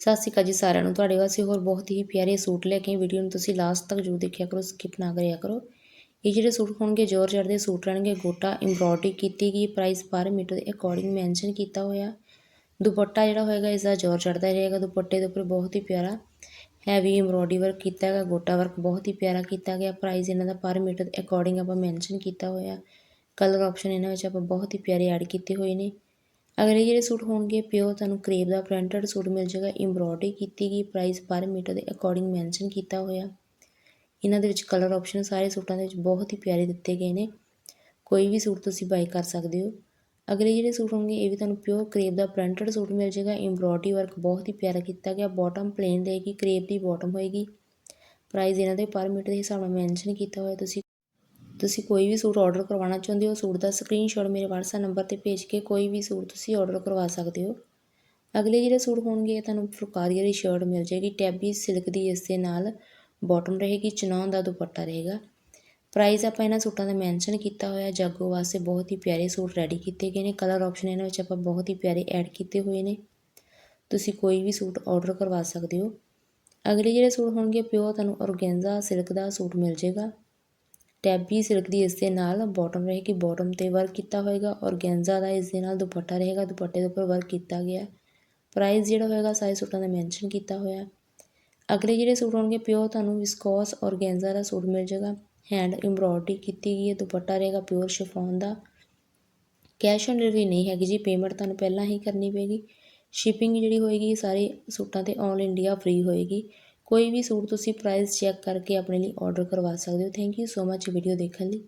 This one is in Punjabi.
ਸਤਿ ਸ਼੍ਰੀ ਅਕਾਲ ਜੀ ਸਾਰਿਆਂ ਨੂੰ। ਤੁਹਾਡੇ ਵਾਸਤੇ ਹੋਰ ਬਹੁਤ ਹੀ ਪਿਆਰੇ ਸੂਟ ਲੈ ਕੇ ਵੀਡੀਓ ਨੂੰ ਤੁਸੀਂ ਲਾਸਟ ਤੱਕ ਜਰੂਰ ਦੇਖਿਆ ਕਰੋ ਸਕਿਪ ਨਾ ਕਰਿਆ ਕਰੋ। ਇਹ ਜਿਹੜੇ ਸੂਟ ਹੋਣਗੇ ਜੋਰਜਟ ਦੇ ਸੂਟ ਰਹਿਣਗੇ। ਗੋਟਾ ਐਮਬ੍ਰੋਇਡਰੀ ਕੀਤੀ ਗਈ ਪ੍ਰਾਈਸ ਪਰ ਮੀਟਰ ਦੇ ਅਕੋਰਡਿੰਗ ਮੈਂਸ਼ਨ ਕੀਤਾ ਹੋਇਆ। ਦੁਪੱਟਾ ਜਿਹੜਾ ਹੋਏਗਾ ਇਸ ਦਾ ਜੋਰਜਟ ਦਾ ਰਹੇਗਾ। ਦੁਪੱਟੇ ਦੇ ਉੱਪਰ ਬਹੁਤ ਹੀ ਪਿਆਰਾ ਹੈਵੀ ਐਮਬ੍ਰੋਇਡਰੀ ਵਰਕ ਕੀਤਾ ਹੈਗਾ ਗੋਟਾ ਵਰਕ ਬਹੁਤ ਹੀ ਪਿਆਰਾ ਕੀਤਾ ਗਿਆ। ਪ੍ਰਾਈਸ ਇਹਨਾਂ ਦਾ ਪਰ ਮੀਟਰ ਦੇ ਅਕੋਰਡਿੰਗ ਆਪਾਂ ਮੈਂਸ਼ਨ ਕੀਤਾ ਹੋਇਆ। ਕਲਰ ਆਪਸ਼ਨ ਇਹਨਾਂ ਵਿੱਚ ਆਪਾਂ ਬਹੁਤ ਹੀ ਪਿਆਰੇ ਐਡ ਕੀਤੇ ਹੋਏ ਨੇ। ਅਗਲੇ ਜਿਹੜੇ ਸੂਟ ਹੋਣਗੇ, ਪਿਓ ਤੁਹਾਨੂੰ ਕਰੇਪ ਦਾ ਪ੍ਰਿੰਟਡ ਸੂਟ ਮਿਲ ਜਾਏਗਾ। ਐਮਬ੍ਰੋਇਡਰੀ ਕੀਤੀ ਗਈ ਪ੍ਰਾਈਸ ਪਰ ਮੀਟਰ ਦੇ ਅਕੋਰਡਿੰਗ ਮੈਂਸ਼ਨ ਕੀਤਾ ਹੋਇਆ। ਇਹਨਾਂ ਦੇ ਵਿੱਚ ਕਲਰ ਆਪਸ਼ਨ ਸਾਰੇ ਸੂਟਾਂ ਦੇ ਵਿੱਚ ਬਹੁਤ ਹੀ ਪਿਆਰੇ ਦਿੱਤੇ ਗਏ ਨੇ। ਕੋਈ ਵੀ ਸੂਟ ਤੁਸੀਂ ਬਾਈ ਕਰ ਸਕਦੇ ਹੋ। ਅਗਲੇ ਜਿਹੜੇ ਸੂਟ ਹੋਣਗੇ, ਇਹ ਵੀ ਤੁਹਾਨੂੰ ਪਿਓਰ ਕਰੇਪ ਦਾ ਪ੍ਰਿੰਟਡ ਸੂਟ ਮਿਲ ਜਾਏਗਾ। ਐਮਬ੍ਰੋਇਡਰੀ ਵਰਕ ਬਹੁਤ ਹੀ ਪਿਆਰਾ ਕੀਤਾ ਗਿਆ। ਬਾਟਮ ਪਲੇਨ ਰਹੇਗੀ ਕਰੇਪ ਦੀ ਬਾਟਮ ਹੋਏਗੀ। ਪ੍ਰਾਈਸ ਇਹਨਾਂ ਦੇ ਪਰ ਮੀਟਰ ਦੇ ਹਿਸਾਬ ਨਾਲ ਮੈਂਸ਼ਨ ਕੀਤਾ ਹੋਇਆ। ਤੁਸੀਂ ਤੁਸੀਂ ਕੋਈ ਵੀ ਸੂਟ ਆਰਡਰ ਕਰਵਾਉਣਾ ਚਾਹੁੰਦੇ ਹੋ, ਸੂਟ ਦਾ ਸਕਰੀਨਸ਼ਾਟ ਮੇਰੇ WhatsApp ਨੰਬਰ ਤੇ ਭੇਜ ਕੇ ਕੋਈ ਵੀ ਸੂਟ ਤੁਸੀਂ ਆਰਡਰ ਕਰਵਾ ਸਕਦੇ ਹੋ। ਅਗਲੇ ਜਿਹੜੇ ਸੂਟ ਹੋਣਗੇ ਤੁਹਾਨੂੰ ਫੁਲਕਾਰੀ ਵਾਲੀ ਸ਼ਰਟ ਮਿਲ ਜਾਏਗੀ, ਟੈਬੀ ਸਿਲਕ ਦੀ ਇਸ ਦੇ ਨਾਲ। ਬਾਟਮ ਰਹੇਗੀ ਚਨੌਨ ਦਾ ਦੁਪੱਟਾ ਰਹੇਗਾ। ਪ੍ਰਾਈਸ ਆਪਾਂ ਇਹਨਾਂ ਸੂਟਾਂ ਦਾ ਮੈਂਸ਼ਨ ਕੀਤਾ ਹੋਇਆ, ਜਾਗੋ ਵਾਸਤੇ ਬਹੁਤ ਹੀ ਪਿਆਰੇ ਸੂਟ ਰੈਡੀ ਕੀਤੇ ਗਏ ਨੇ। ਕਲਰ ਆਪਸ਼ਨ ਇਹਨਾਂ ਵਿੱਚ ਆਪਾਂ ਬਹੁਤ ਹੀ ਪਿਆਰੇ ਐਡ ਕੀਤੇ ਹੋਏ ਨੇ। ਤੁਸੀਂ ਕੋਈ ਵੀ ਸੂਟ ਆਰਡਰ ਕਰਵਾ ਸਕਦੇ ਹੋ। ਅਗਲੇ ਜਿਹੜੇ ਸੂਟ ਹੋਣਗੇ ਪਿਓ ਤੁਹਾਨੂੰ ਔਰਗੈਂਜ਼ਾ ਸਿਲਕ ਦਾ ਸੂਟ ਮਿਲ ਜਾਏਗਾ। ਟੈਬੀ ਸਿਲਕ ਦੀ ਇਸ ਦੇ ਨਾਲ ਬੋਟਮ ਰਹੇਗੀ। ਬੋਟਮ ਤੇ ਵਰਕ ਕੀਤਾ ਹੋਏਗਾ ਔਰਗੈਂਜ਼ਾ ਦਾ ਇਸ ਦੇ ਨਾਲ ਦੁਪੱਟਾ ਰਹੇਗਾ। ਦੁਪੱਟੇ ਦੇ ਉੱਪਰ ਵਰਕ ਕੀਤਾ ਗਿਆ। ਪ੍ਰਾਈਸ ਜਿਹੜਾ ਹੋਏਗਾ ਸਾਰੇ ਸੂਟਾਂ ਦਾ ਮੈਂਸ਼ਨ ਕੀਤਾ ਹੋਇਆ ਅਗਲੇ ਜਿਹੜੇ ਸੂਟ ਹੋਣਗੇ ਪਿਓਰ ਤੁਹਾਨੂੰ ਵਿਸਕੋਸ ਔਰਗੈਂਜ਼ਾ ਦਾ ਸੂਟ ਮਿਲ ਜਾਏਗਾ। ਹੈਂਡ ਐਮਬ੍ਰੋਇਡਰੀ ਕੀਤੀ ਗਈ ਹੈ। ਦੁਪੱਟਾ ਰਹੇਗਾ ਪਿਓਰ ਸ਼ਿਫੋਨ ਦਾ। ਕੈਸ਼ ਔਨ ਡਿਲੀਵਰੀ ਨਹੀਂ ਹੈਗੀ ਜੀ। ਪੇਮੈਂਟ ਤੁਹਾਨੂੰ ਪਹਿਲਾਂ ਹੀ ਕਰਨੀ ਪਏਗੀ। ਸ਼ਿਪਿੰਗ ਜਿਹੜੀ ਹੋਏਗੀ ਸਾਰੇ ਸੂਟਾਂ ਤੇ ਆਲ ਇੰਡੀਆ ਫ੍ਰੀ ਹੋਏਗੀ। ਕੋਈ ਵੀ ਸੂਟ ਤੁਸੀਂ ਪ੍ਰਾਈਸ ਚੈੱਕ ਕਰਕੇ ਆਪਣੇ ਲਈ ਔਡਰ ਕਰਵਾ ਸਕਦੇ ਹੋ। Thank you so much video ਦੇਖਣ ਲਈ।